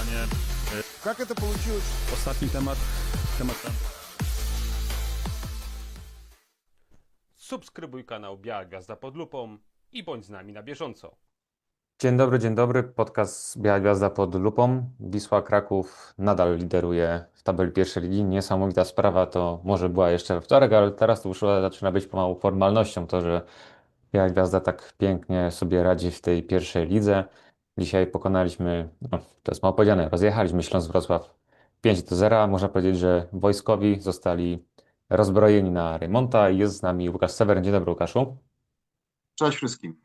pytanie. Как это получилось? Ostatni temat. Temat Subskrybuj kanał Biała Gwiazda pod lupą i bądź z nami na bieżąco. Dzień dobry, dzień dobry. Podcast Biała Gwiazda pod lupą. Wisła Kraków nadal lideruje w tabeli pierwszej ligi. Niesamowita sprawa, to może była jeszcze we wtorek, ale teraz to już zaczyna być pomału formalnością, to że Biała Gwiazda tak pięknie sobie radzi w tej pierwszej lidze. Dzisiaj pokonaliśmy, no, to jest mało powiedziane, rozjechaliśmy Śląsk Wrocław 5 do 0. Można powiedzieć, że wojskowi zostali rozbrojeni na remonta i jest z nami Łukasz Seweryn. Dzień dobry, Łukaszu. Cześć wszystkim.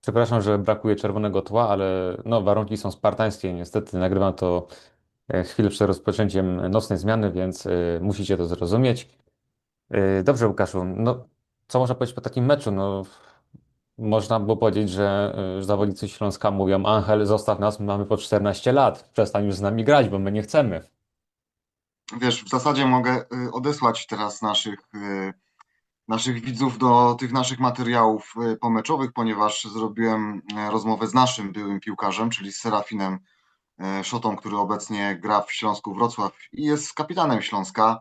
Przepraszam, że brakuje czerwonego tła, ale no, warunki są spartańskie. Niestety nagrywam to e, chwilę przed rozpoczęciem nocnej zmiany, więc e, musicie to zrozumieć. E, Dobrze, Łukaszu. No, co można powiedzieć po takim meczu? No, można było powiedzieć, że e, zawodnicy Śląska mówią: Angel, zostaw nas, my mamy po 14 lat. Przestań już z nami grać, bo my nie chcemy. Wiesz, w zasadzie mogę y, odesłać teraz naszych, y, naszych widzów do tych naszych materiałów y, pomeczowych, ponieważ zrobiłem y, rozmowę z naszym byłym piłkarzem, czyli z Serafinem y, Szotą, który obecnie gra w Śląsku Wrocław i jest kapitanem Śląska.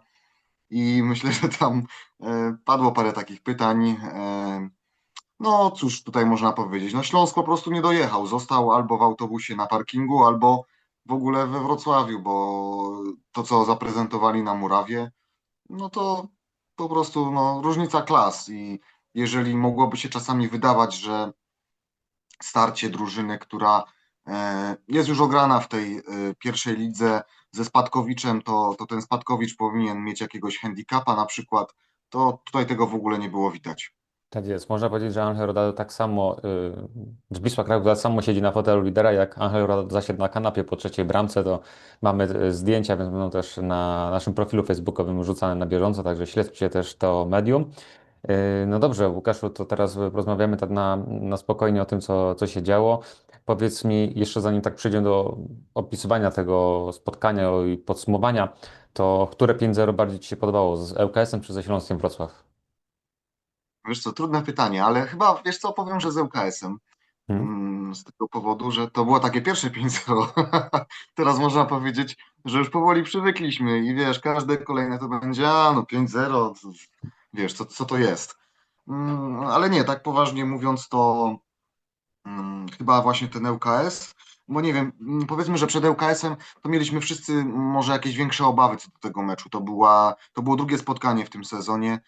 I myślę, że tam y, padło parę takich pytań. No cóż tutaj można powiedzieć? No Śląsk po prostu nie dojechał. Został albo w autobusie na parkingu, albo w ogóle we Wrocławiu, bo to, co zaprezentowali na Murawie, no to po prostu no, różnica klas i jeżeli mogłoby się czasami wydawać, że starcie drużyny, która e, jest już ograna w tej e, pierwszej lidze ze Spadkowiczem, to, to ten Spadkowicz powinien mieć jakiegoś handicapa na przykład, to tutaj tego w ogóle nie było widać. Tak jest. Można powiedzieć, że Angel Rodado tak samo, y, że Wisła Kraków tak samo siedzi na fotelu lidera, jak Angel Rodado zasiadł na kanapie po trzeciej bramce, to mamy y, zdjęcia, więc będą też na naszym profilu facebookowym rzucane na bieżąco, także śledźcie też to medium. Y, No dobrze, Łukaszu, to teraz porozmawiamy tak na, na spokojnie o tym, co, co się działo. Powiedz mi, jeszcze zanim tak przejdziemy do opisywania tego spotkania i podsumowania, to które 5-0 bardziej Ci się podobało, z ŁKS-em czy ze Śląskiem Wrocław? Wiesz co, trudne pytanie, ale chyba, wiesz co, powiem, że z ŁKS-em. Hmm? Mm, Z tego powodu, że to było takie pierwsze 5-0. Teraz można powiedzieć, że już powoli przywykliśmy i wiesz, każde kolejne to będzie, a no 5-0, to- wiesz, co, co to jest. Mm, Ale nie, tak poważnie mówiąc, to mm, chyba właśnie ten ŁKS, bo nie wiem, mm, powiedzmy, że przed ŁKS-em to mieliśmy wszyscy może jakieś większe obawy co do tego meczu. To była, to było drugie spotkanie w tym sezonie.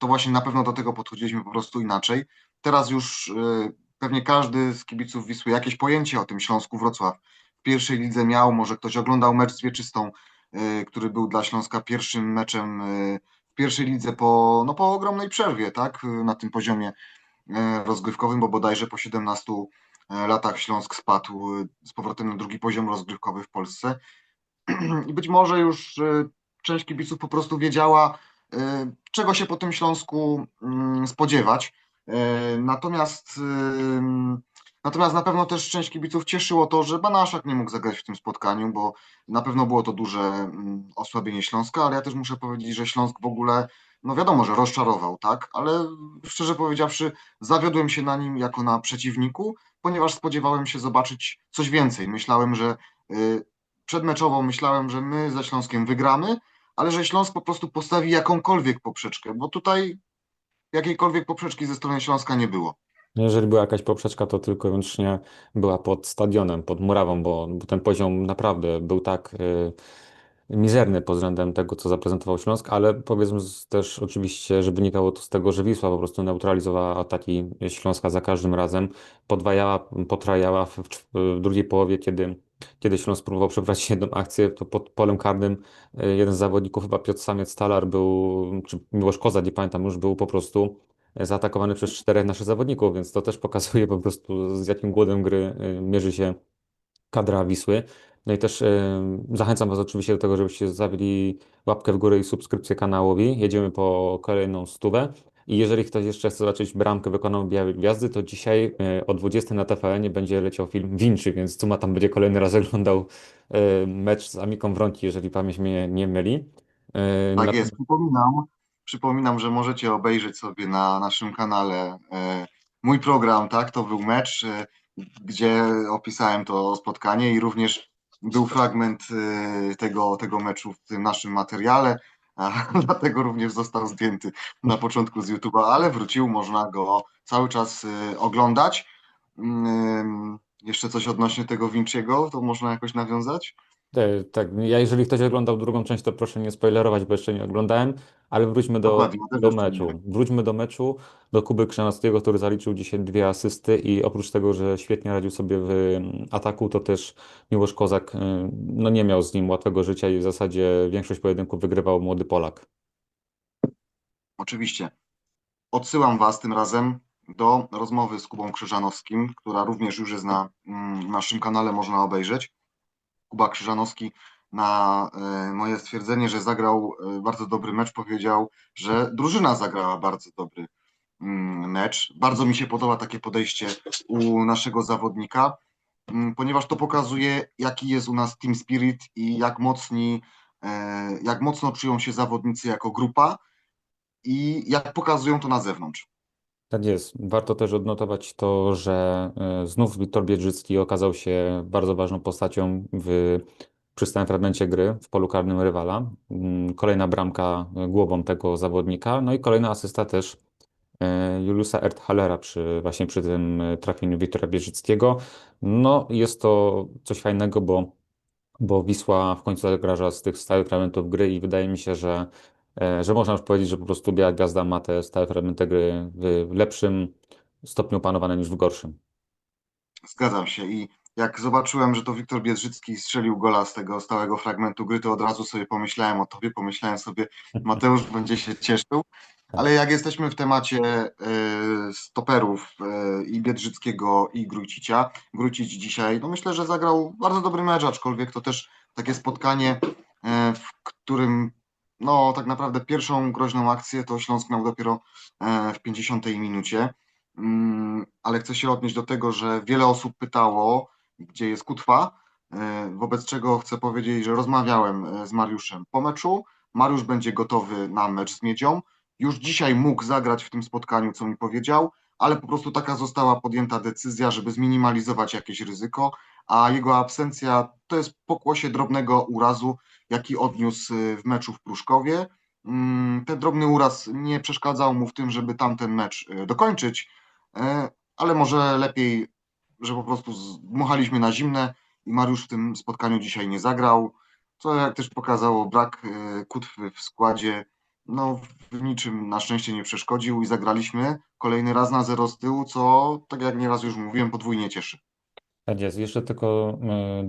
To właśnie na pewno do tego podchodziliśmy po prostu inaczej. Teraz już y, pewnie każdy z kibiców Wisły jakieś pojęcie o tym Śląsku Wrocław w pierwszej lidze miał. Może ktoś oglądał mecz z Wieczystą, y, który był dla Śląska pierwszym meczem y, w pierwszej lidze po, no, po ogromnej przerwie, tak, na tym poziomie rozgrywkowym, bo bodajże po 17 latach Śląsk spadł z powrotem na drugi poziom rozgrywkowy w Polsce. I być może już część kibiców po prostu wiedziała, czego się po tym Śląsku mm, spodziewać. Y, Natomiast, y, natomiast na pewno też część kibiców cieszyło to, że Banaszak nie mógł zagrać w tym spotkaniu, bo na pewno było to duże mm, osłabienie Śląska, ale ja też muszę powiedzieć, że Śląsk w ogóle, no wiadomo, że rozczarował, tak, ale szczerze powiedziawszy, zawiodłem się na nim jako na przeciwniku, ponieważ spodziewałem się zobaczyć coś więcej. Myślałem, że y, przedmeczowo myślałem, że my ze Śląskiem wygramy, ale że Śląsk po prostu postawi jakąkolwiek poprzeczkę, bo tutaj jakiejkolwiek poprzeczki ze strony Śląska nie było. No, Jeżeli była jakaś poprzeczka, to tylko i wyłącznie była pod stadionem, pod murawą, bo, bo ten poziom naprawdę był tak y, mizerny pod względem tego, co zaprezentował Śląsk, ale powiedzmy też oczywiście, że wynikało to z tego, że Wisła po prostu neutralizowała ataki Śląska za każdym razem, podwajała, potrajała w, w drugiej połowie, kiedy, kiedy Śląsk próbował przeprowadzić jedną akcję, to pod polem karnym y, jeden z zawodników, chyba Piotr Samiec-Stalar był, czy Miłosz Kozak, nie pamiętam, już był po prostu zaatakowany przez czterech naszych zawodników, więc to też pokazuje po prostu z jakim głodem gry y, mierzy się kadra Wisły. No i też zachęcam Was oczywiście do tego, żebyście zostawili łapkę w górę i subskrypcję kanałowi. Jedziemy po kolejną stówę. I jeżeli ktoś jeszcze chce zobaczyć bramkę wykonaną Białej Gwiazdy, to dzisiaj y, o 20 na TVN będzie leciał film Vinci, więc Cuma tam będzie kolejny raz oglądał y, mecz z Amiką Wronki, jeżeli pamięć mnie nie myli. Y, Tak na- jest, przypominam, przypominam, że możecie obejrzeć sobie na naszym kanale e, mój program, tak, to był mecz, e, gdzie opisałem to spotkanie i również był fragment tego, tego meczu w tym naszym materiale, a dlatego również został zdjęty na początku z YouTube'a, ale wrócił, można go cały czas y, oglądać. Ym, Jeszcze coś odnośnie tego Vinciego, to można jakoś nawiązać? E, Tak, ja jeżeli ktoś oglądał drugą część, to proszę nie spoilerować, bo jeszcze nie oglądałem, ale wróćmy do, do meczu. Wróćmy do meczu, do Kuby Krzanowskiego, który zaliczył dzisiaj dwie asysty i oprócz tego, że świetnie radził sobie w mm, ataku, to też Miłosz Kozak y, no nie miał z nim łatwego życia i w zasadzie większość pojedynków wygrywał młody Polak. Oczywiście. Odsyłam Was tym razem do rozmowy z Kubą Krzyżanowskim, która również już jest na mm, naszym kanale, można obejrzeć. Kuba Krzyżanowski na e, moje stwierdzenie, że zagrał e, bardzo dobry mecz, powiedział, że drużyna zagrała bardzo dobry mm, mecz. Bardzo mi się podoba takie podejście u naszego zawodnika, mm, ponieważ to pokazuje, jaki jest u nas team spirit i jak mocni, e, jak mocno czują się zawodnicy jako grupa i jak pokazują to na zewnątrz. Tak jest. Warto też odnotować to, że e, znów Wiktor Biedrzycki okazał się bardzo ważną postacią w przy stałym fragmencie gry w polu karnym rywala. Mm, Kolejna bramka e, głową tego zawodnika, no i kolejna asysta też e, Juliusa Erthallera przy, właśnie przy tym trafieniu Wiktora Biedrzyckiego. No jest to coś fajnego, bo, bo Wisła w końcu zagraża z tych stałych fragmentów gry i wydaje mi się, że, że można już powiedzieć, że po prostu Biała Gwiazda ma te stałe fragmenty gry w lepszym stopniu opanowane niż w gorszym. Zgadzam się i jak zobaczyłem, że to Wiktor Biedrzycki strzelił gola z tego stałego fragmentu gry, to od razu sobie pomyślałem o tobie, pomyślałem sobie, Mateusz będzie się cieszył, ale jak jesteśmy w temacie e, stoperów e, i Biedrzyckiego i Grójcicia, Grójcic dzisiaj, no myślę, że zagrał bardzo dobry mecz, aczkolwiek to też takie spotkanie, e, w którym no tak naprawdę pierwszą groźną akcję to Śląsk miał dopiero e, w 50 minucie. Mm, ale chcę się odnieść do tego, że wiele osób pytało, gdzie jest Kutwa, e, wobec czego chcę powiedzieć, że rozmawiałem e, z Mariuszem po meczu. Mariusz będzie gotowy na mecz z Miedzią. Już dzisiaj mógł zagrać w tym spotkaniu, co mi powiedział, ale po prostu taka została podjęta decyzja, żeby zminimalizować jakieś ryzyko, a jego absencja to jest pokłosie drobnego urazu, jaki odniósł e, w meczu w Pruszkowie. Mm, Ten drobny uraz nie przeszkadzał mu w tym, żeby tamten mecz e, dokończyć, E, ale może lepiej, że po prostu dmuchaliśmy na zimne i Mariusz w tym spotkaniu dzisiaj nie zagrał, co jak też pokazało brak e, kutwy w składzie, no w niczym na szczęście nie przeszkodził i zagraliśmy kolejny raz na zero z tyłu, co tak jak nieraz już mówiłem, podwójnie cieszy. Tak jest. Jeszcze tylko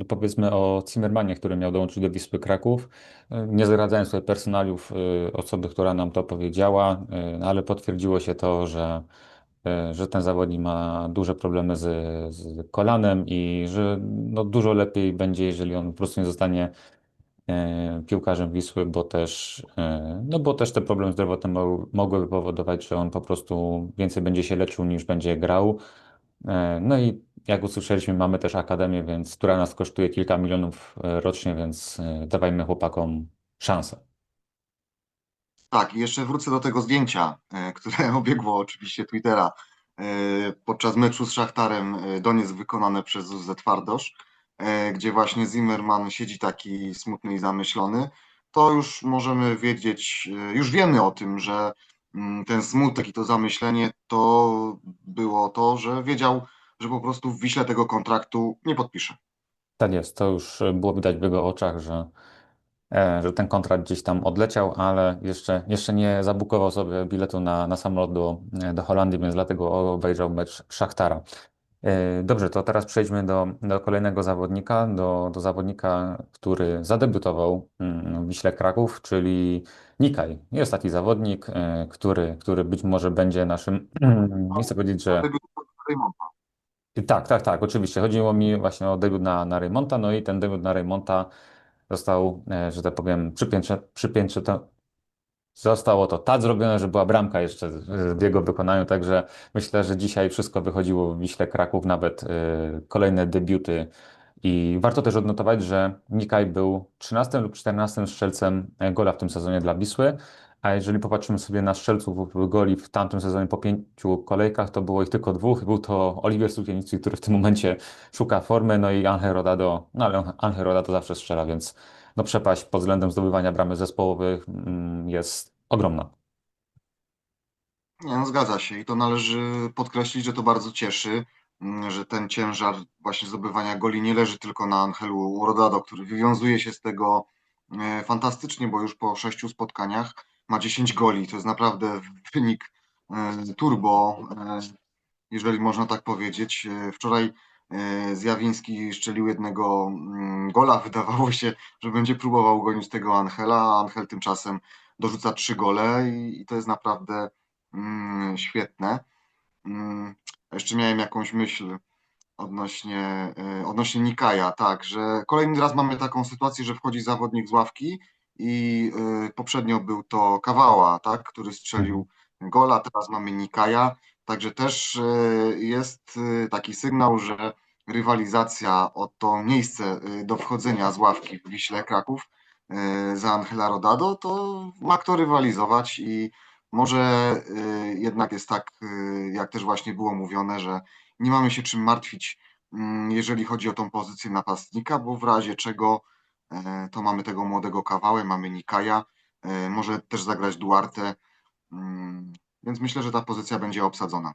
e, powiedzmy o Zimmermanie, który miał dołączyć do Wisły Kraków. E, Nie zgradzając sobie personaliów e, osoby, która nam to powiedziała, no ale potwierdziło się to, że, że ten zawodnik ma duże problemy z, z kolanem i że no, dużo lepiej będzie, jeżeli on po prostu nie zostanie piłkarzem Wisły, bo też, e, no bo też te problemy zdrowotne mo- mogłyby powodować, że on po prostu więcej będzie się leczył niż będzie grał. E, No i jak usłyszeliśmy, mamy też akademię, więc która nas kosztuje kilka milionów e, rocznie, więc e, dawajmy chłopakom szansę. Tak, jeszcze wrócę do tego zdjęcia, e, które obiegło oczywiście Twittera e, podczas meczu z Szachtarem e, Donieck wykonane przez Zuzę Twardosz, e, gdzie właśnie Zimmerman siedzi taki smutny i zamyślony, to już możemy wiedzieć, e, już wiemy o tym, że mm, ten smutek i to zamyślenie to było to, że wiedział, że po prostu w Wiśle tego kontraktu nie podpisze. Tak jest, to już e, było widać w jego oczach, że, e, że ten kontrakt gdzieś tam odleciał, ale jeszcze, jeszcze nie zabukował sobie biletu na, na samolot do, e, do Holandii, więc dlatego obejrzał mecz Szachtara. E, Dobrze, to teraz przejdźmy do, do kolejnego zawodnika, do, do zawodnika, który zadebiutował mm, w Wiśle Kraków, czyli Nikaj. Jest taki zawodnik, e, który, który być może będzie naszym, nie chcę powiedzieć, że tak, tak, tak, oczywiście. Chodziło mi właśnie o debiut na, na Raymonta, no i ten debiut na Raymonta został, e, że tak powiem, przypiętrze, zostało to tak zrobione, że była bramka jeszcze w jego wykonaniu, także myślę, że dzisiaj wszystko wychodziło w Wiśle Kraków, nawet e, kolejne debiuty. I warto też odnotować, że Nikaj był 13 lub 14 strzelcem gola w tym sezonie dla Wisły, A jeżeli popatrzymy sobie na strzelców goli w tamtym sezonie po pięciu kolejkach, to było ich tylko dwóch. Był to Oliwier Sukienicy, który w tym momencie szuka formy, no i Angel Rodado, no ale Angel Rodado zawsze strzela, więc no przepaść pod względem zdobywania bramy zespołowych mm, jest ogromna. Nie, no zgadza się i to należy podkreślić, że to bardzo cieszy, mm, że ten ciężar właśnie zdobywania goli nie leży tylko na Angelu Rodado, który wywiązuje się z tego e, fantastycznie, bo już po sześciu spotkaniach ma 10 goli. To jest naprawdę wynik e, turbo, e, jeżeli można tak powiedzieć. Wczoraj Zjawiński szczelił jednego mm, gola. Wydawało się, że będzie próbował gonić tego Angela, a Angel tymczasem dorzuca trzy gole i, i to jest naprawdę Mm, świetne. Mm, jeszcze miałem jakąś myśl odnośnie, y, odnośnie Nikaja, tak, że kolejny raz mamy taką sytuację, że wchodzi zawodnik z ławki i y, poprzednio był to Kawała, tak, który strzelił gola, teraz mamy Nikaja, także też y, jest y, taki sygnał, że rywalizacja o to miejsce y, do wchodzenia z ławki w Wiśle Kraków za Angela Rodado, to ma kto rywalizować i może jednak jest tak, jak też właśnie było mówione, że nie mamy się czym martwić, mm, jeżeli chodzi o tą pozycję napastnika, bo w razie czego e, to mamy tego młodego kawałę, mamy Nikaja, e, może też zagrać Duarte, mm, więc myślę, że ta pozycja będzie obsadzona.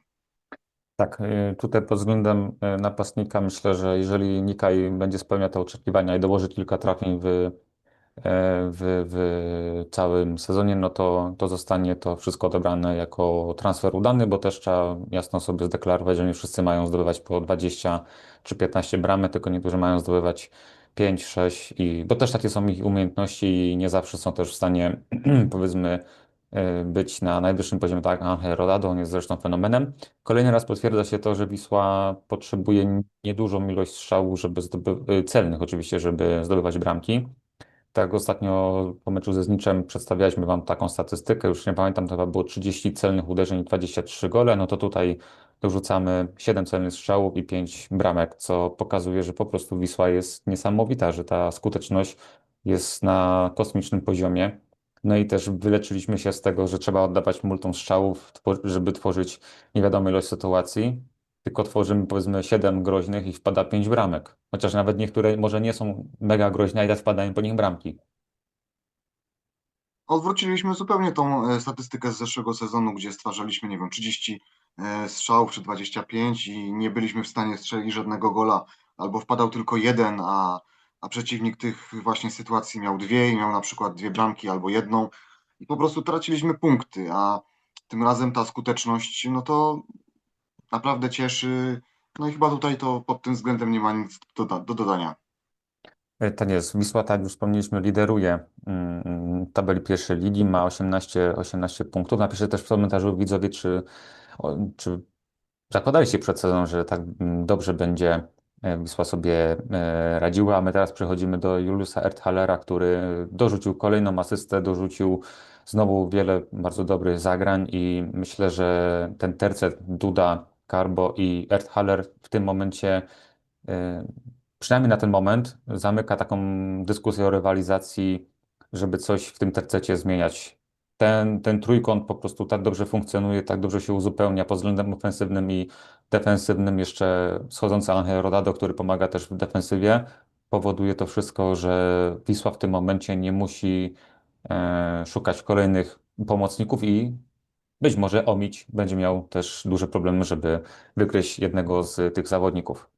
Tak, y, tutaj pod względem y, napastnika myślę, że jeżeli Nikaj będzie spełniał te oczekiwania i dołoży kilka trafień w, e, w, w całym sezonie, no to, to zostanie to wszystko odebrane jako transfer udany, bo też trzeba jasno sobie zdeklarować, że nie wszyscy mają zdobywać po 20 czy 15 bramy, tylko niektórzy mają zdobywać 5, 6 i bo też takie są ich umiejętności i nie zawsze są też w stanie powiedzmy być na najwyższym poziomie, tak Angel Rodado, on jest zresztą fenomenem. Kolejny raz potwierdza się to, że Wisła potrzebuje niedużą ilość strzałów, żeby zdoby- y, celnych oczywiście, żeby zdobywać bramki. Tak, ostatnio po meczu ze Zniczem przedstawialiśmy Wam taką statystykę, już nie pamiętam, to chyba było 30 celnych uderzeń i 23 gole, no to tutaj dorzucamy 7 celnych strzałów i 5 bramek, co pokazuje, że po prostu Wisła jest niesamowita, że ta skuteczność jest na kosmicznym poziomie. No i też wyleczyliśmy się z tego, że trzeba oddawać multum strzałów, żeby tworzyć nie wiadomo ilość sytuacji, tylko tworzymy powiedzmy 7 groźnych i wpada 5 bramek. Chociaż nawet niektóre może nie są mega groźne, a i tak wpadają po nich bramki. Odwróciliśmy zupełnie tą e, statystykę z zeszłego sezonu, gdzie stwarzaliśmy, nie wiem, 30 e, strzałów czy 25 i nie byliśmy w stanie strzelić żadnego gola, albo wpadał tylko jeden, a, a przeciwnik tych właśnie sytuacji miał dwie i miał na przykład dwie bramki albo jedną i po prostu traciliśmy punkty, a tym razem ta skuteczność, no to naprawdę cieszy. No i chyba tutaj to pod tym względem nie ma nic do, do dodania. Tak jest. Wisła, tak już wspomnieliśmy, lideruje mm, tabeli pierwszej ligi, ma 18, 18 punktów. Napiszę też w komentarzu widzowie, czy, czy zakładaliście przed sezonem, że tak mm, dobrze będzie Wisła sobie e, radziła, a my teraz przechodzimy do Juliusa Erthalera, który dorzucił kolejną asystę, dorzucił znowu wiele bardzo dobrych zagrań i myślę, że ten tercet Duda, Carbo i Erthaler w tym momencie e, przynajmniej na ten moment, zamyka taką dyskusję o rywalizacji, żeby coś w tym tercecie zmieniać. Ten, ten trójkąt po prostu tak dobrze funkcjonuje, tak dobrze się uzupełnia pod względem ofensywnym i defensywnym. Jeszcze schodzący Angel Rodado, który pomaga też w defensywie, powoduje to wszystko, że Wisła w tym momencie nie musi e, szukać kolejnych pomocników i być może Omić będzie miał też duże problemy, żeby wykryć jednego z tych zawodników.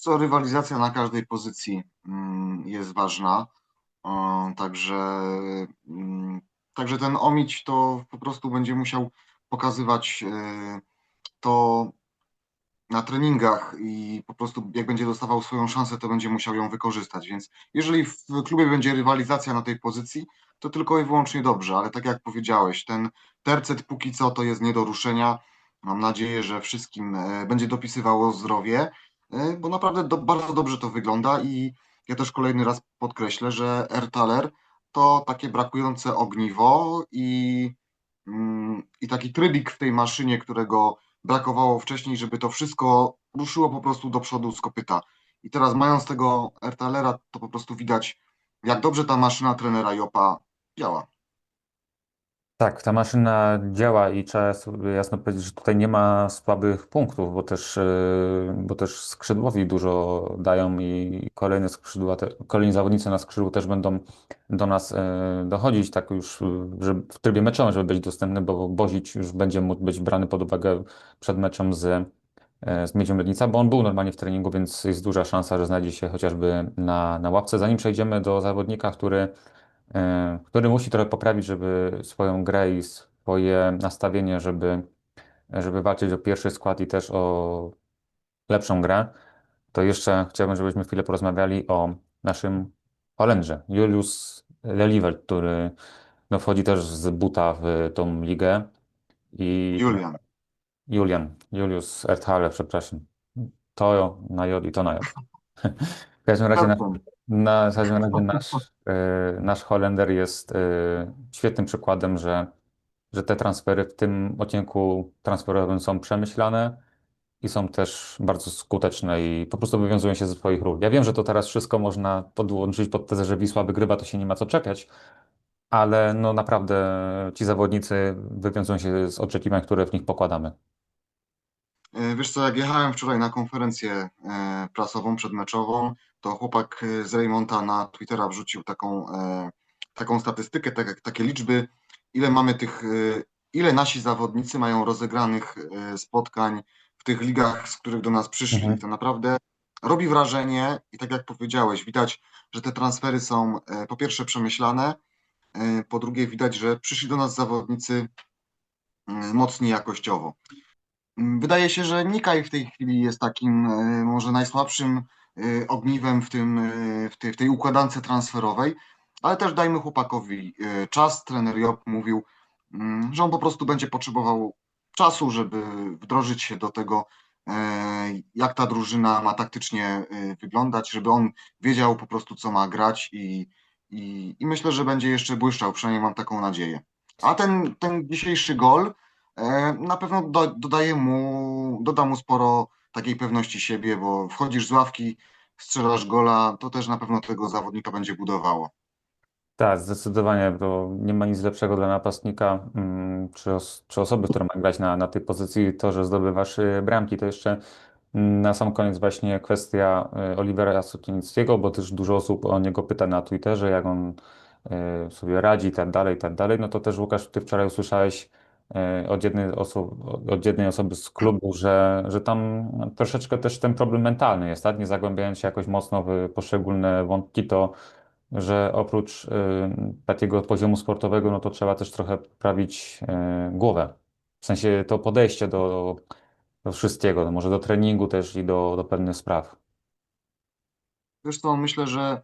Co, rywalizacja na każdej pozycji mm, jest ważna. E, Także, mm, także ten Omić to po prostu będzie musiał pokazywać e, to na treningach i po prostu jak będzie dostawał swoją szansę, to będzie musiał ją wykorzystać. Więc jeżeli w klubie będzie rywalizacja na tej pozycji, to tylko i wyłącznie dobrze, ale tak jak powiedziałeś, ten tercet póki co to jest nie do ruszenia. Mam nadzieję, że wszystkim e, będzie dopisywało zdrowie, bo naprawdę do, bardzo dobrze to wygląda i ja też kolejny raz podkreślę, że Ertaler to takie brakujące ogniwo i, mm, i taki trybik w tej maszynie, którego brakowało wcześniej, żeby to wszystko ruszyło po prostu do przodu z kopyta. I teraz mając tego Ertalera, to po prostu widać, jak dobrze ta maszyna trenera Jopa działa. Tak, ta maszyna działa i trzeba sobie jasno powiedzieć, że tutaj nie ma słabych punktów, bo też, yy, bo też skrzydłowi dużo dają i kolejne skrzydła, te, kolejni zawodnicy na skrzydłu też będą do nas yy, dochodzić, tak już yy, że w trybie meczowym, żeby być dostępny, bo Bozić już będzie mógł być brany pod uwagę przed meczem z, z Miedzią Legnica, bo on był normalnie w treningu, więc jest duża szansa, że znajdzie się chociażby na, na ławce. Zanim przejdziemy do zawodnika, który e, który musi trochę poprawić, żeby swoją grę i swoje nastawienie, żeby, żeby walczyć o pierwszy skład i też o lepszą grę, to jeszcze chciałbym, żebyśmy chwilę porozmawiali o naszym Holendrze, Julius Leliewelt, który no, wchodzi też z buta w tą ligę i Julian. Julian, Julius Erthaler, przepraszam. To na J i to na J. W każdym razie na, na w każdym razie nasz, e, nasz Holender jest e, świetnym przykładem, że, że te transfery w tym odcinku transferowym są przemyślane i są też bardzo skuteczne i po prostu wywiązują się ze swoich ról. Ja wiem, że to teraz wszystko można podłączyć pod tezę, że Wisła wygrywa, to się nie ma co czepiać, ale no naprawdę ci zawodnicy wywiązują się z oczekiwań, które w nich pokładamy. E, Wiesz co, jak jechałem wczoraj na konferencję e, prasową przedmeczową, to chłopak e, z Raymonta na Twittera wrzucił taką, e, taką statystykę, tak, takie liczby, ile mamy tych, e, ile nasi zawodnicy mają rozegranych spotkań w tych ligach, z których do nas przyszli. Mhm. To naprawdę robi wrażenie i tak jak powiedziałeś, widać, że te transfery są po pierwsze przemyślane, po drugie widać, że przyszli do nas zawodnicy e, mocni jakościowo. Mm, Wydaje się, że Nikaj w tej chwili jest takim może najsłabszym ogniwem w, tym, e, w, tej, w tej układance transferowej, ale też dajmy chłopakowi e, czas. Trener Job mówił, mm, że on po prostu będzie potrzebował czasu, żeby wdrożyć się do tego, jak ta drużyna ma taktycznie wyglądać, żeby on wiedział po prostu, co ma grać i, i, i myślę, że będzie jeszcze błyszczał, przynajmniej mam taką nadzieję. A ten, ten dzisiejszy gol, Na pewno do, dodaje mu, doda mu sporo takiej pewności siebie, bo wchodzisz z ławki, strzelasz gola, to też na pewno tego zawodnika będzie budowało. Tak, zdecydowanie, to nie ma nic lepszego dla napastnika, mm, czy, os czy osoby, która ma grać na, na tej pozycji, to, że zdobywasz y, bramki. To jeszcze mm, na sam koniec właśnie kwestia y, Olivera Sokinickiego, bo też dużo osób o niego pyta na Twitterze, jak on y, sobie radzi i tak dalej, i tak dalej. No to też Łukasz, ty wczoraj usłyszałeś od jednej osoby, od jednej osoby z klubu, że, że tam troszeczkę też ten problem mentalny jest, tak? Nie zagłębiając się jakoś mocno w poszczególne wątki, to że oprócz y, takiego poziomu sportowego, no to trzeba też trochę poprawić y, głowę. W sensie to podejście do, do wszystkiego, no może do treningu też i do, do pewnych spraw. Co, myślę, że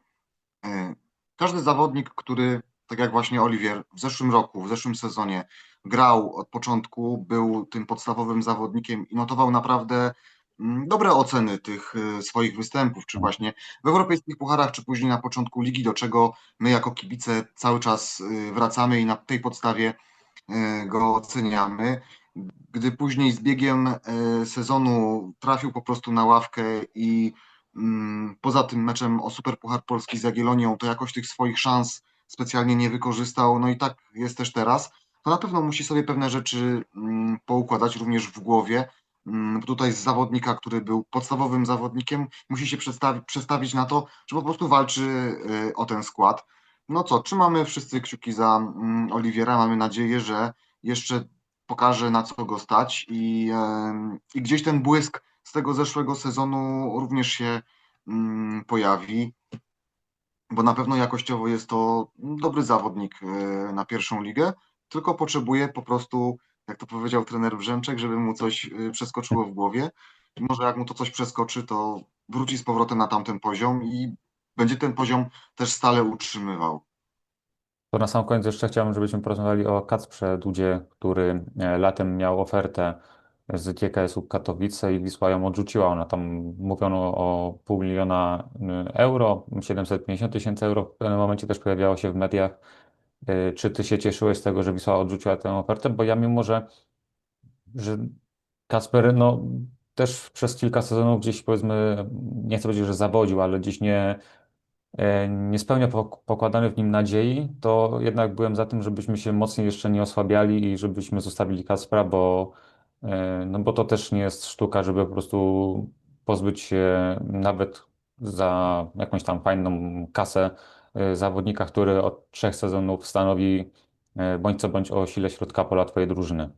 e, każdy zawodnik, który, tak jak właśnie Oliwier, w zeszłym roku, w zeszłym sezonie grał od początku, był tym podstawowym zawodnikiem i notował naprawdę mm, dobre oceny tych e, swoich występów, czy właśnie w europejskich pucharach, czy później na początku ligi, do czego my jako kibice cały czas e, wracamy i na tej podstawie e, go oceniamy. Gdy później z biegiem sezonu trafił po prostu na ławkę i Mm, Poza tym meczem o Superpuchar Polski z Jagiellonią, to jakoś tych swoich szans specjalnie nie wykorzystał. No i tak jest też teraz. To na pewno musi sobie pewne rzeczy mm, poukładać również w głowie. Mm, Tutaj z zawodnika, który był podstawowym zawodnikiem, musi się przestawi- przestawić na to, że po prostu walczy y, o ten skład. No co, trzymamy wszyscy kciuki za mm, Oliwiera. Mamy nadzieję, że jeszcze pokaże na co go stać i, i gdzieś ten błysk z tego zeszłego sezonu również się pojawi, bo na pewno jakościowo jest to dobry zawodnik e, na pierwszą ligę, tylko potrzebuje po prostu, jak to powiedział trener Brzęczek, żeby mu coś e, przeskoczyło w głowie. Może jak mu to coś przeskoczy, to wróci z powrotem na tamten poziom i będzie ten poziom też stale utrzymywał. To na sam koniec jeszcze chciałbym, żebyśmy porozmawiali o Kacprze Dudzie, który e, latem miał ofertę z GKS-u Katowice i Wisła ją odrzuciła. Ona tam mówiono o pół miliona y, euro, 750 tysięcy euro. W pewnym momencie też pojawiało się w mediach. Y, Czy ty się cieszyłeś z tego, że Wisła odrzuciła tę ofertę? Bo ja mimo, że, że Kacper no, też przez kilka sezonów gdzieś powiedzmy, nie chcę powiedzieć, że zawodził, ale gdzieś nie, e, nie spełnia pok- pokładanych w nim nadziei, to jednak byłem za tym, żebyśmy się mocniej jeszcze nie osłabiali i żebyśmy zostawili Kacpra, bo, no bo to też nie jest sztuka, żeby po prostu pozbyć się nawet za jakąś tam fajną kasę e, zawodnika, który od trzech sezonów stanowi e, bądź co bądź o sile środka pola twojej drużyny.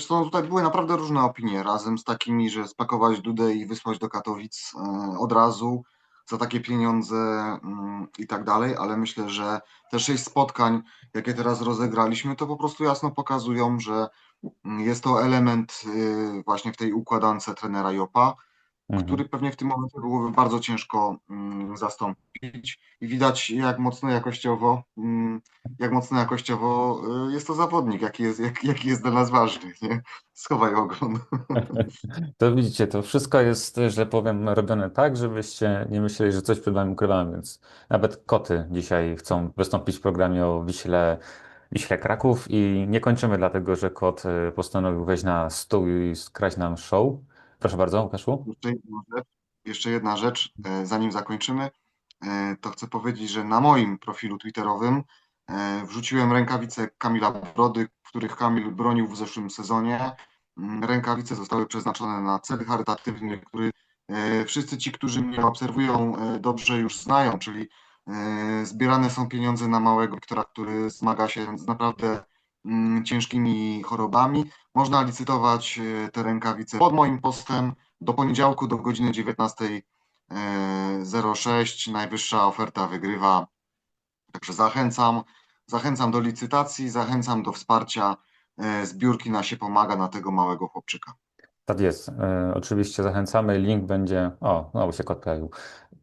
Co, no tutaj były naprawdę różne opinie, razem z takimi, że spakować Dudę i wysłać do Katowic e, od razu za takie pieniądze mm, i tak dalej, ale myślę, że te sześć spotkań, jakie teraz rozegraliśmy, to po prostu jasno pokazują, że mm, jest to element y, właśnie w tej układance trenera Jopa, Mhm. który pewnie w tym momencie byłoby bardzo ciężko mm, zastąpić i widać jak mocno jakościowo, mm, jak mocno jakościowo y, jest to zawodnik, jaki jest, jak, jaki jest dla nas ważny, nie? Schowaj ogon. To widzicie, to wszystko jest, że powiem, robione tak, żebyście nie myśleli, że coś przed wami ukrywamy, więc nawet koty dzisiaj chcą wystąpić w programie o Wiśle, Wiśle Kraków i nie kończymy dlatego, że kot y, postanowił wejść na stół i skraść nam show. Proszę bardzo, Łukaszu. Jeszcze jedna rzecz, jeszcze jedna rzecz, e, zanim zakończymy, e, to chcę powiedzieć, że na moim profilu twitterowym e, wrzuciłem rękawice Kamila Brody, których Kamil bronił w zeszłym sezonie. Mm, Rękawice zostały przeznaczone na cel charytatywny, który wszyscy ci, którzy mnie obserwują, dobrze już znają, czyli zbierane są pieniądze na małego Wiktora, który zmaga się z naprawdę ciężkimi chorobami. Można licytować e, te rękawice pod moim postem do poniedziałku do godziny 19.06. Najwyższa oferta wygrywa. Także zachęcam, zachęcam do licytacji, zachęcam do wsparcia e, zbiórki na się pomaga na tego małego chłopczyka. Tak jest. E, Oczywiście zachęcamy. Link będzie. O, znowu się kot pojawił.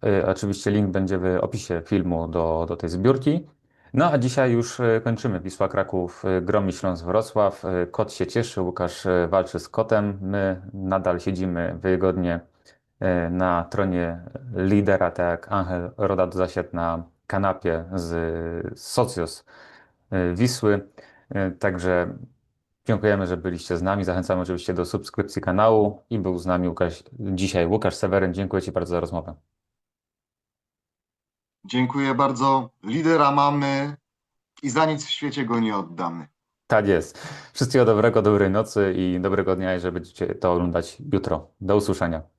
E, Oczywiście link będzie w opisie filmu do, do tej zbiórki. No a dzisiaj już e, kończymy. Wisła Kraków e, gromi Śląsk Wrocław. E, Kot się cieszy, Łukasz walczy z kotem. My nadal siedzimy wygodnie na tronie lidera, tak jak Angel Roda zasiadł na kanapie z Socios e, Wisły. Także Dziękujemy, że byliście z nami. Zachęcamy oczywiście do subskrypcji kanału i był z nami Łukasz, dzisiaj Łukasz Seweryn. Dziękuję Ci bardzo za rozmowę. Dziękuję bardzo. Lidera mamy i za nic w świecie go nie oddamy. Tak jest. Wszystkiego dobrego, dobrej nocy i dobrego dnia, i że będziecie to oglądać jutro. Do usłyszenia.